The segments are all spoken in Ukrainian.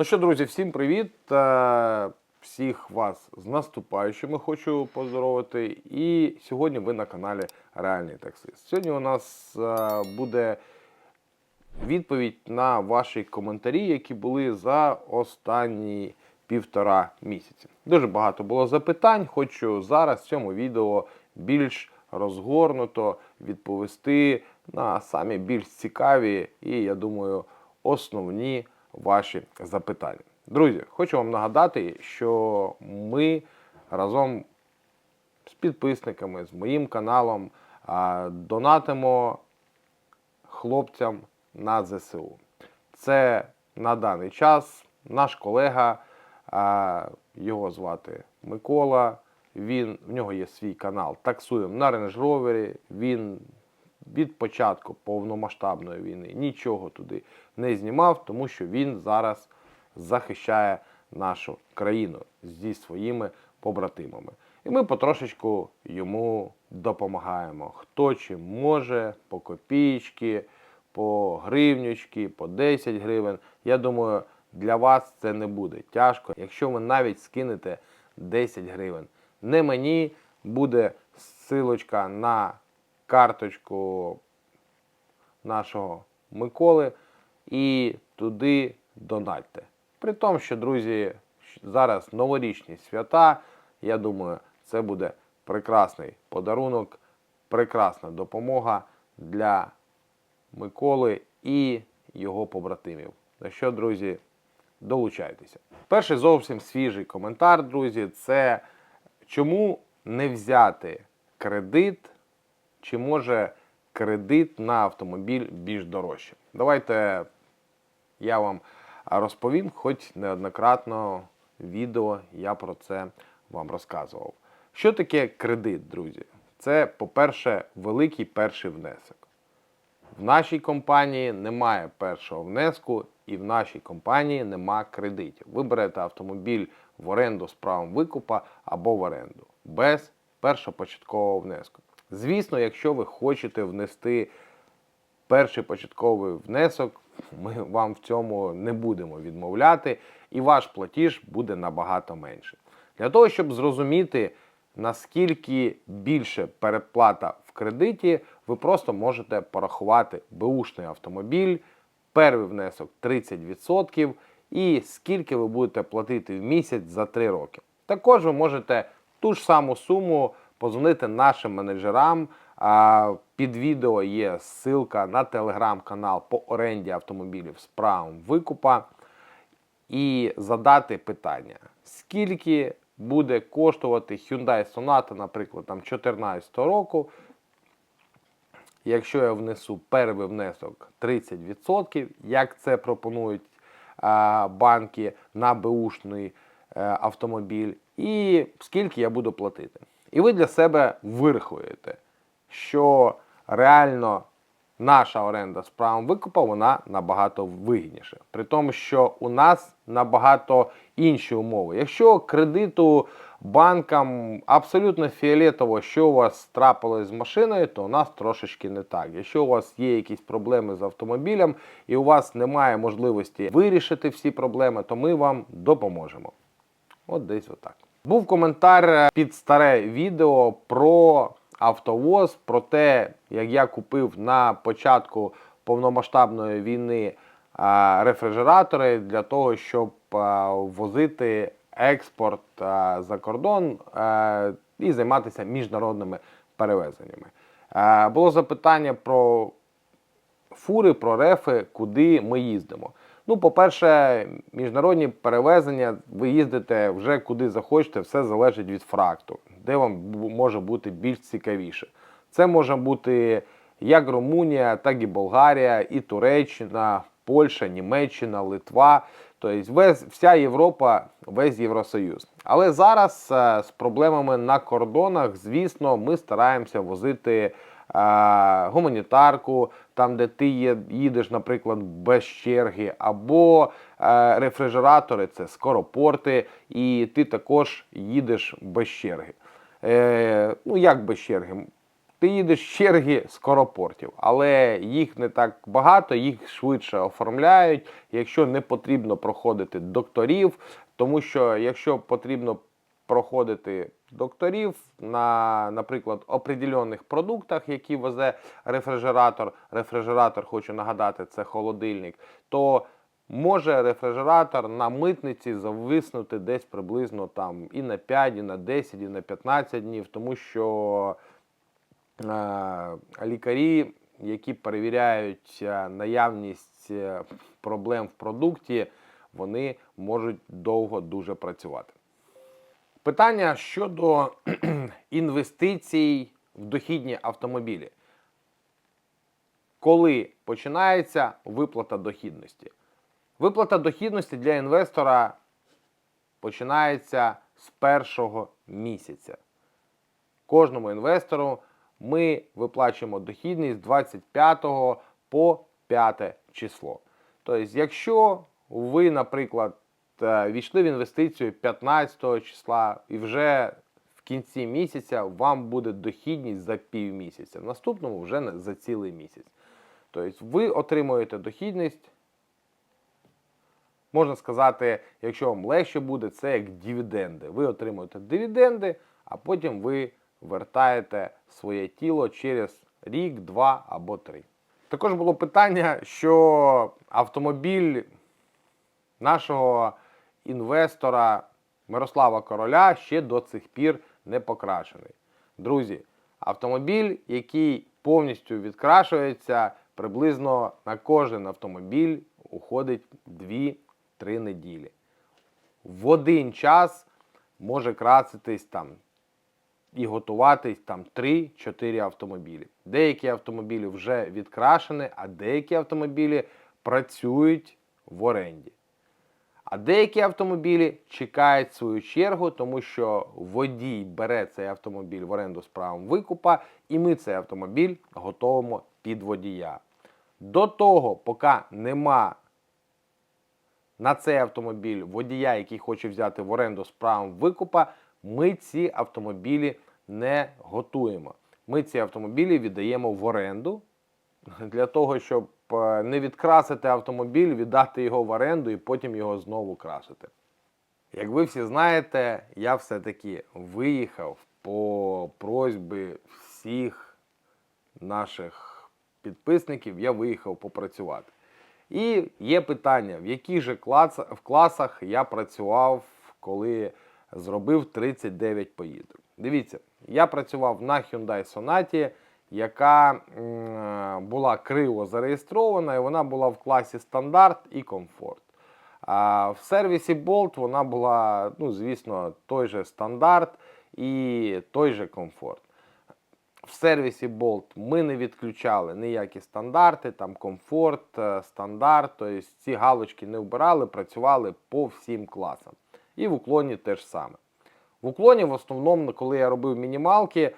Ну що, друзі, всім привіт! Всіх вас з наступаючими хочу поздоровити. І сьогодні ви на каналі Реальний таксист. Сьогодні у нас е, буде відповідь на ваші коментарі, які були за останні півтора місяці. Дуже багато було запитань. Хочу зараз в цьому відео більш розгорнуто відповісти на самі більш цікаві і, я думаю, основні ваші запитання. Друзі, хочу вам нагадати, що ми разом з підписниками, з моїм каналом донатимо хлопцям на ЗСУ. Це на даний час наш колега, його звати Микола. Він, в нього є свій канал Таксуємо на Rover. Він від початку повномасштабної війни нічого туди не знімав, тому що він зараз захищає нашу країну зі своїми побратимами. І ми потрошечку йому допомагаємо. Хто чим може, по копійки, по гривнючки, по 10 гривень. Я думаю, для вас це не буде тяжко. Якщо ви навіть скинете 10 гривень. Не мені буде силочка на карточку нашого Миколи і туди донатьте. При тому, що, друзі, зараз новорічні свята, я думаю, це буде прекрасний подарунок, прекрасна допомога для Миколи і його побратимів. На що, друзі, долучайтеся. Перший зовсім свіжий коментар, друзі, це чому не взяти кредит, чи може кредит на автомобіль більш дорожче. Давайте я вам розповім, хоч неоднократно відео я про це вам розказував. Що таке кредит, друзі? Це, по-перше, великий перший внесок. В нашій компанії немає першого внеску і в нашій компанії нема кредитів. Ви берете автомобіль в оренду з правом викупа або в оренду без першопочаткового внеску. Звісно, якщо ви хочете внести перший початковий внесок, ми вам в цьому не будемо відмовляти, і ваш платіж буде набагато менше. Для того, щоб зрозуміти, наскільки більше переплата в кредиті, ви просто можете порахувати беушний автомобіль, перший внесок 30% і скільки ви будете платити в місяць за 3 роки. Також ви можете ту ж саму суму позвонити нашим менеджерам. Під відео є ссылка на телеграм-канал по оренді автомобілів з правом викупа. І задати питання, скільки буде коштувати Hyundai Sonata, наприклад, там 2014 року. Якщо я внесу перший внесок 30%, як це пропонують а, банки на беушний а, автомобіль, і скільки я буду платити. І ви для себе вирахуєте, що реально наша оренда з правом викупу вона набагато вигідніша. При тому, що у нас набагато інші умови. Якщо кредиту банкам абсолютно фіолетово, що у вас трапилось з машиною, то у нас трошечки не так. Якщо у вас є якісь проблеми з автомобілем і у вас немає можливості вирішити всі проблеми, то ми вам допоможемо. От десь отак. Був коментар під старе відео про автовоз, про те, як я купив на початку повномасштабної війни рефрижератори для того, щоб возити експорт за кордон і займатися міжнародними перевезеннями. Було запитання про фури, про рефи, куди ми їздимо. Ну, по-перше, міжнародні перевезення, ви їздите вже куди захочете, все залежить від фракту, де вам може бути більш цікавіше. Це може бути як Румунія, так і Болгарія, і Туреччина, Польща, Німеччина, Литва. Тобто весь, вся Європа, весь Євросоюз. Але зараз з проблемами на кордонах, звісно, ми стараємося возити гуманітарку, там, де ти є, їдеш, наприклад, без черги, або е, рефрижератори це скоропорти, і ти також їдеш без черги. Е, Ну, як без черги? ти їдеш в черги скоропортів, але їх не так багато, їх швидше оформляють, якщо не потрібно проходити докторів, тому що якщо потрібно проходити докторів на, наприклад, определених продуктах, які везе рефрижератор. Рефрижератор, хочу нагадати, це холодильник, то може рефрижератор на митниці зависнути десь приблизно там і на 5, і на 10, і на 15 днів, тому що е, лікарі, які перевіряють е, наявність е, проблем в продукті, вони можуть довго дуже працювати. Питання щодо інвестицій в дохідні автомобілі. Коли починається виплата дохідності? Виплата дохідності для інвестора починається з першого місяця. Кожному інвестору ми виплачуємо дохідність з 25 по 5 число. Тобто, якщо ви, наприклад, війшли в інвестицію 15 числа і вже в кінці місяця вам буде дохідність за півмісяця, в наступному вже за цілий місяць. Тобто ви отримуєте дохідність, можна сказати, якщо вам легше буде, це як дивіденди. Ви отримуєте дивіденди, а потім ви вертаєте своє тіло через рік, два або три. Також було питання, що автомобіль нашого інвестора Мирослава Короля ще до цих пір не покрашений. Друзі, автомобіль, який повністю відкрашується, приблизно на кожен автомобіль уходить 2-3 неділі. В один час може краситись там і готуватись там 3-4 автомобілі. Деякі автомобілі вже відкрашені, а деякі автомобілі працюють в оренді. А деякі автомобілі чекають свою чергу, тому що водій бере цей автомобіль в оренду з правом викупа, і ми цей автомобіль готуємо під водія. До того, поки нема на цей автомобіль водія, який хоче взяти в оренду з правом викупа, ми ці автомобілі не готуємо. Ми ці автомобілі віддаємо в оренду для того, щоб не відкрасити автомобіль, віддати його в оренду і потім його знову красити. Як ви всі знаєте, я все-таки виїхав по просьбі всіх наших підписників, я виїхав попрацювати. І є питання, в яких же класах я працював, коли зробив 39 поїздок. Дивіться, я працював на Hyundai Sonata, яка була криво зареєстрована, і вона була в класі стандарт і комфорт. А в сервісі Bolt вона була, ну, звісно, той же стандарт і той же комфорт. В сервісі Bolt ми не відключали ніякі стандарти, там комфорт, е, стандарт, тобто ці галочки не вбирали, працювали по всім класам. І в уклоні теж саме. В уклоні, в основному, коли я робив мінімалки,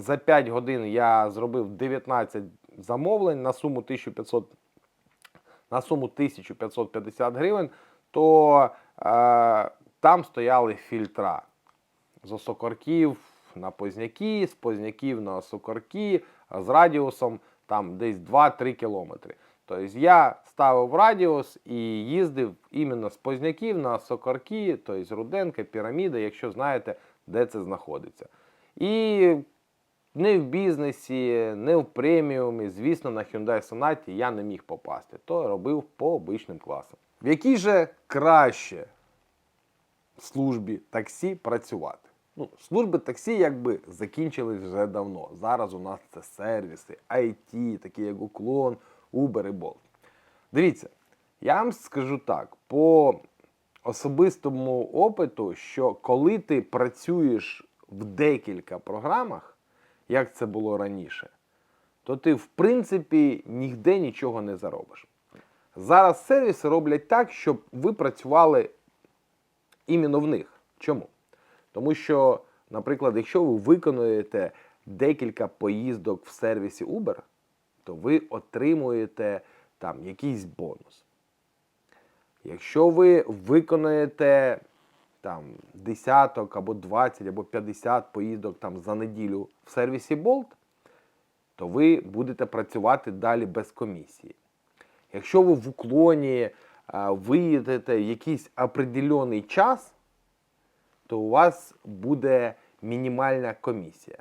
за 5 годин я зробив 19 замовлень на суму 1500 на суму 1550 гривень, то е, там стояли фільтра з осокорків на позняки, з позняків на осокорки, з радіусом там десь 2-3 кілометри. Тобто я ставив радіус і їздив іменно з позняків на сокорки, тобто Руденка, піраміда, якщо знаєте, де це знаходиться. І не в бізнесі, не в преміумі, звісно, на Hyundai Sonata я не міг попасти, то робив по обичним класам. В якій же краще службі таксі працювати? Ну, служби таксі якби закінчились вже давно. Зараз у нас це сервіси, IT, такі як Уклон, Uber і Bolt. Дивіться, я вам скажу так, по особистому опиту, що коли ти працюєш в декілька програмах, як це було раніше, то ти в принципі ніде нічого не заробиш. Зараз сервіси роблять так, щоб ви працювали іменно в них. Чому? Тому що, наприклад, якщо ви виконуєте декілька поїздок в сервісі Uber, то ви отримуєте там якийсь бонус. Якщо ви виконаєте там десяток або 20 або 50 поїздок там за неділю в сервісі Bolt, то ви будете працювати далі без комісії. Якщо ви в уклоні а, виїдете якийсь определений час, то у вас буде мінімальна комісія.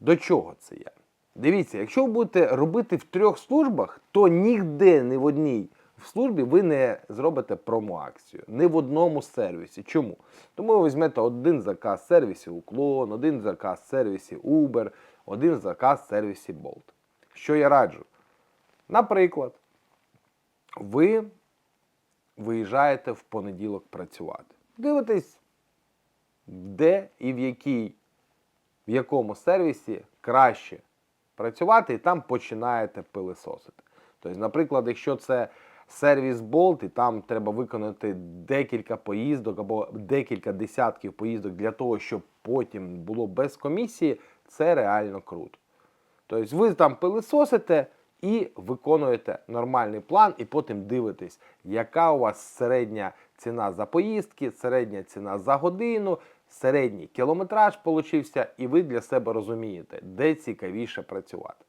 До чого це я? Дивіться, якщо ви будете робити в трьох службах, то ніде, ні в одній в службі ви не зробите промоакцію. Ні в одному сервісі. Чому? Тому ви візьмете один заказ в сервісі Уклон, один заказ сервісі Uber, один заказ сервісі Bolt. Що я раджу? Наприклад, ви виїжджаєте в понеділок працювати. Дивитесь, де і в якій, в якому сервісі краще працювати, і там починаєте пилисосити. Тобто, наприклад, якщо це сервіс Bolt, і там треба виконати декілька поїздок або декілька десятків поїздок для того, щоб потім було без комісії, це реально круто. Тобто ви там пилисосите і виконуєте нормальний план, і потім дивитесь, яка у вас середня ціна за поїздки, середня ціна за годину, середній кілометраж получився, і ви для себе розумієте, де цікавіше працювати.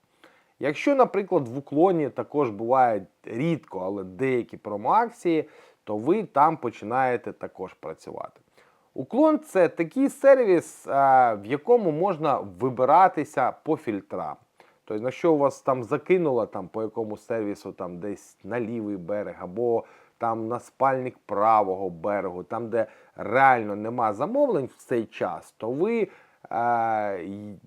Якщо, наприклад, в уклоні також бувають рідко, але деякі промоакції, то ви там починаєте також працювати. Уклон це такий сервіс, в якому можна вибиратися по фільтрам. Тобто, якщо у вас там закинуло там, по якому сервісу там десь на лівий берег, або там на спальник правого берегу, там, де реально нема замовлень в цей час, то ви е,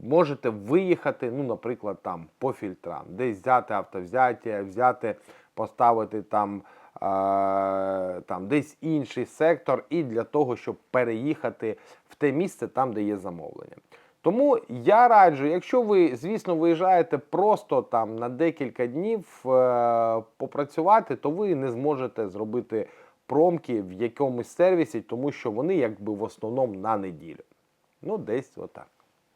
можете виїхати, ну, наприклад, там по фільтрам, десь взяти автовзяття, взяти, поставити там, там десь інший сектор, і для того, щоб переїхати в те місце, там, де є замовлення. Тому я раджу, якщо ви, звісно, виїжджаєте просто там на декілька днів е, попрацювати, то ви не зможете зробити промки в якомусь сервісі, тому що вони якби в основному на неділю. Ну, десь отак.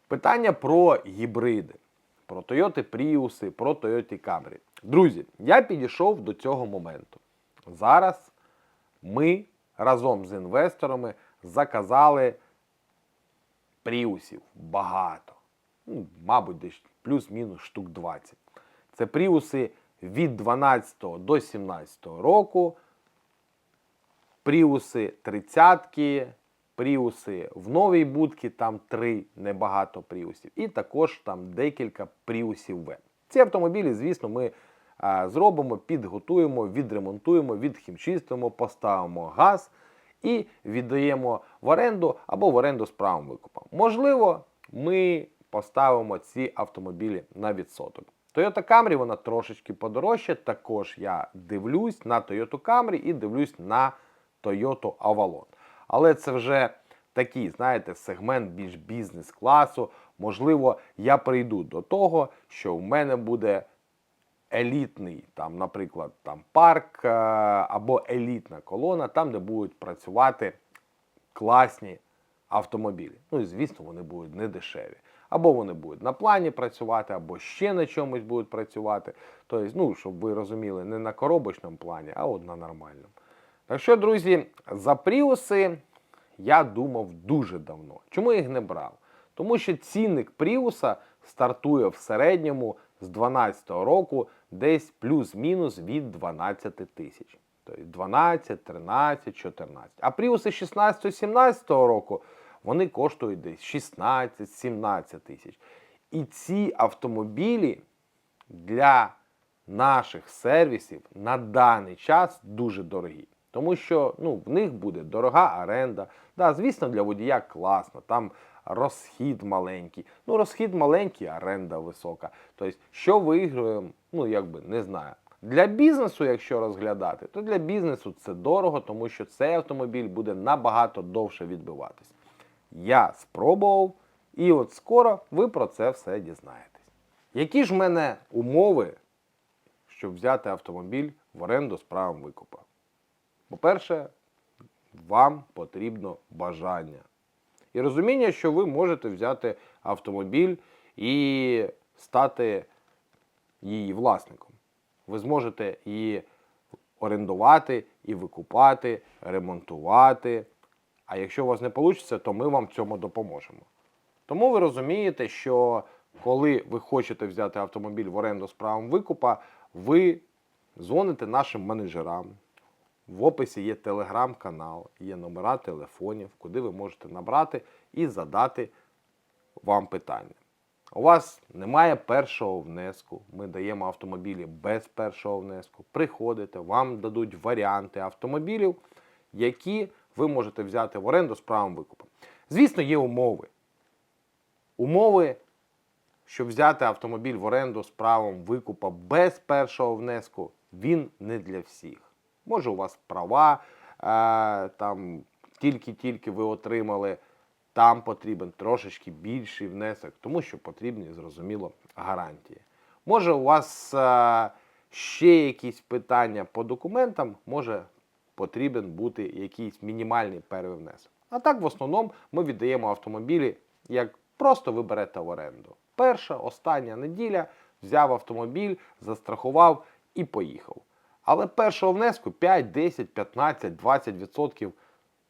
Питання про гібриди, про Toyota Prius, про Toyota Camry. Друзі, я підійшов до цього моменту. Зараз ми разом з інвесторами заказали пріусів багато. Ну, мабуть, десь плюс-мінус штук 20. Це пріуси від 12 до 17 року, пріуси 30-ки, пріуси в новій будці, там три небагато пріусів, і також там декілька пріусів В. Ці автомобілі, звісно, ми а, зробимо, підготуємо, відремонтуємо, відхімчистимо, поставимо газ і віддаємо в оренду або в оренду з правом викупу. Можливо, ми поставимо ці автомобілі на відсоток. Toyota Camry вона трошечки подорожча. Також я дивлюсь на Toyota Camry і дивлюсь на Toyota Avalon. Але це вже такий, знаєте, сегмент більш бізнес-класу. Можливо, я прийду до того, що в мене буде елітний, там, наприклад, там парк е, або елітна колона, там, де будуть працювати класні автомобілі. Ну і звісно, вони будуть не дешеві. Або вони будуть на плані працювати, або ще на чомусь будуть працювати. Тобто, ну, щоб ви розуміли, не на коробочному плані, а от на нормальному. Так що, друзі, за пріуси я думав дуже давно. Чому я їх не брав? Тому що цінник пріуса стартує в середньому з 12 року десь плюс-мінус від 12 тисяч. Тобто 12, 13, 14. А пріуси 16-17 року вони коштують десь 16-17 тисяч. І ці автомобілі для наших сервісів на даний час дуже дорогі. Тому що ну, в них буде дорога оренда. Да, звісно, для водія класно, там розхід маленький. Ну, розхід маленький, оренда висока. Тобто, що виграємо, ну якби не знаю. Для бізнесу, якщо розглядати, то для бізнесу це дорого, тому що цей автомобіль буде набагато довше відбиватись. Я спробував, і от скоро ви про це все дізнаєтесь. Які ж в мене умови, щоб взяти автомобіль в оренду з правом викупу? По-перше, вам потрібно бажання. І розуміння, що ви можете взяти автомобіль і стати її власником. Ви зможете її орендувати і викупати, ремонтувати. А якщо у вас не вийде, то ми вам в цьому допоможемо. Тому ви розумієте, що коли ви хочете взяти автомобіль в оренду з правом викупа, ви дзвоните нашим менеджерам. В описі є телеграм-канал, є номера телефонів, куди ви можете набрати і задати вам питання. У вас немає першого внеску. Ми даємо автомобілі без першого внеску. Приходите, вам дадуть варіанти автомобілів, які ви можете взяти в оренду з правом викупу. Звісно, є умови. Умови, щоб взяти автомобіль в оренду з правом викупа без першого внеску, він не для всіх. Може, у вас права, е, там тільки-тільки ви отримали, там потрібен трошечки більший внесок, тому що потрібні, зрозуміло, гарантії. Може, у вас е, ще якісь питання по документам, може потрібен бути якийсь мінімальний перший внесок. А так, в основному, ми віддаємо автомобілі, як просто ви берете в оренду. Перша, остання неділя взяв автомобіль, застрахував і поїхав. Але першого внеску 5, 10, 15, 20%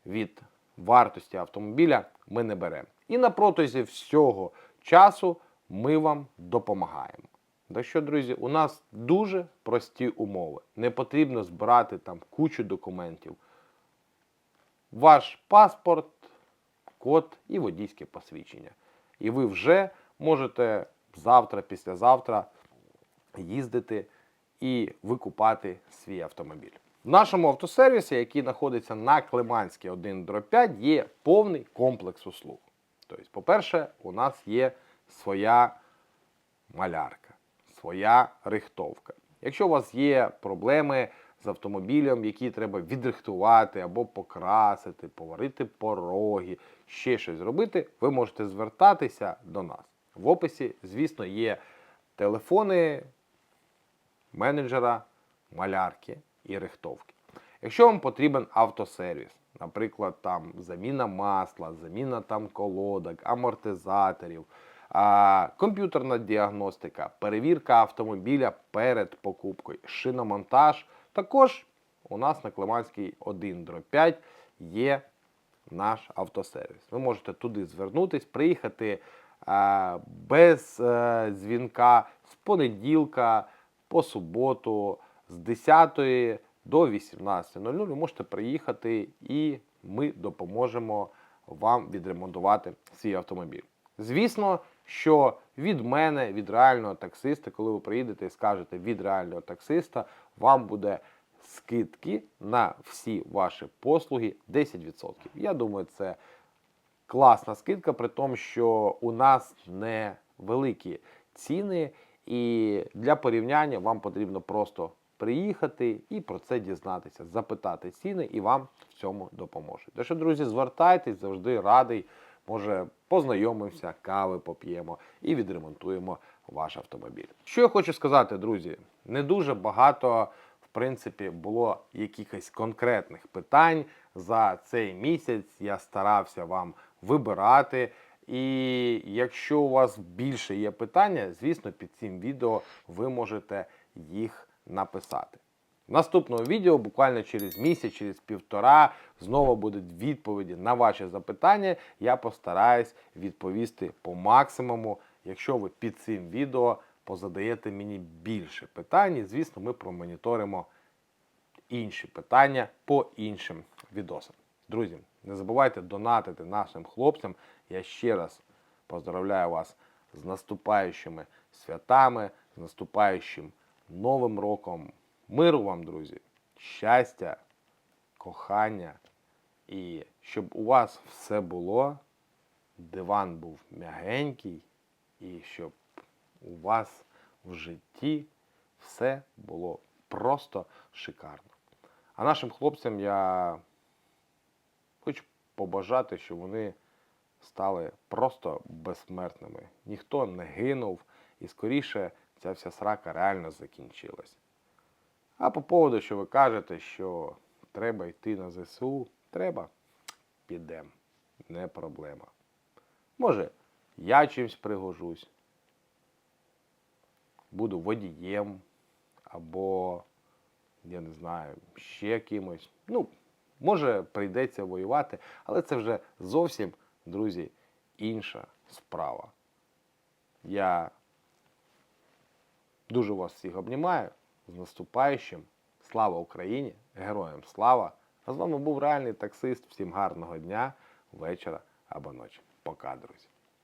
від вартості автомобіля ми не беремо. І на протязі всього часу ми вам допомагаємо. Так що, друзі, у нас дуже прості умови. Не потрібно збирати там кучу документів. Ваш паспорт, код і водійське посвідчення. І ви вже можете завтра, післязавтра їздити і викупати свій автомобіль. В нашому автосервісі, який знаходиться на Климанській 1 5, є повний комплекс услуг. Тобто, по-перше, у нас є своя малярка, своя рихтовка. Якщо у вас є проблеми з автомобілем, які треба відрихтувати або покрасити, поварити пороги, ще щось зробити, ви можете звертатися до нас. В описі, звісно, є телефони менеджера, малярки і рихтовки. Якщо вам потрібен автосервіс, наприклад, там заміна масла, заміна там колодок, амортизаторів, а, комп'ютерна діагностика, перевірка автомобіля перед покупкою, шиномонтаж, також у нас на Климанській 1 5 є наш автосервіс. Ви можете туди звернутись, приїхати е, без е, дзвінка з понеділка по суботу з 10 до 18.00 ви можете приїхати і ми допоможемо вам відремонтувати свій автомобіль. Звісно, що від мене, від реального таксиста, коли ви приїдете і скажете від реального таксиста, вам буде скидки на всі ваші послуги 10%. Я думаю, це класна скидка, при тому, що у нас не великі ціни, і для порівняння вам потрібно просто приїхати і про це дізнатися, запитати ціни, і вам в цьому допоможуть. Що, друзі, звертайтесь, завжди радий. Може, познайомимося, кави поп'ємо і відремонтуємо ваш автомобіль. Що я хочу сказати, друзі, не дуже багато, в принципі, було якихось конкретних питань за цей місяць. Я старався вам вибирати. І якщо у вас більше є питання, звісно, під цим відео ви можете їх написати. В наступному відео, буквально через місяць, через півтора, знову будуть відповіді на ваші запитання. Я постараюсь відповісти по максимуму, якщо ви під цим відео позадаєте мені більше питань. І, звісно, ми промоніторимо інші питання по іншим відосам. Друзі, не забувайте донатити нашим хлопцям. Я ще раз поздравляю вас з наступаючими святами, з наступаючим Новим роком. Миру вам, друзі, щастя, кохання і щоб у вас все було, диван був м'ягенький, і щоб у вас в житті все було просто шикарно. А нашим хлопцям я хочу побажати, щоб вони стали просто безсмертними. Ніхто не гинув, і скоріше ця вся срака реально закінчилась. А по поводу, що ви кажете, що треба йти на ЗСУ, треба, підемо. Не проблема. Може, я чимось пригожусь, буду водієм, або, я не знаю, ще кимось. Ну, може, прийдеться воювати, але це вже зовсім, друзі, інша справа. Я дуже вас всіх обнімаю. З наступаючим. Слава Україні! Героям слава! А з вами був реальний таксист. Всім гарного дня, вечора або ночі. Пока, друзі!